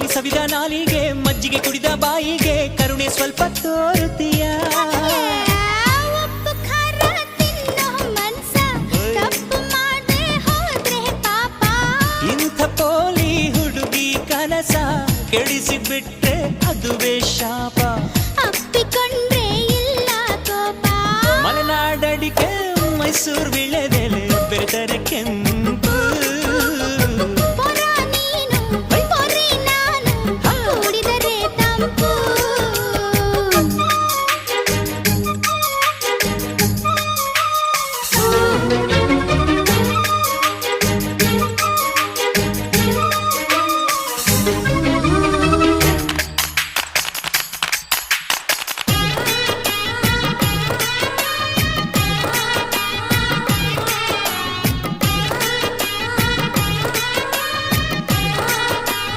ಬಲಿ ಸವಿದ ನಾಲಿಗೆ ಮಜ್ಜಿಗೆ ಕುಡಿದ ಬಾಯಿಗೆ ಕರುಣೆ ಸ್ವಲ್ಪ ತೋರುತ್ತೀಯ? ಇಂಥ ಪೋಲಿ ಹುಡುಗಿ ಕನಸ ಕೆಡಿಸಿಬಿಟ್ರೆ ಅದುವೇ ಶಾಪ. ಅಪ್ಪಿಕೊಂಡ್ರೆ ಇಲ್ಲ ಮಲೆನಾಡಡಿಕೆ ಮೈಸೂರು ವಿಳೆದೆಲೆ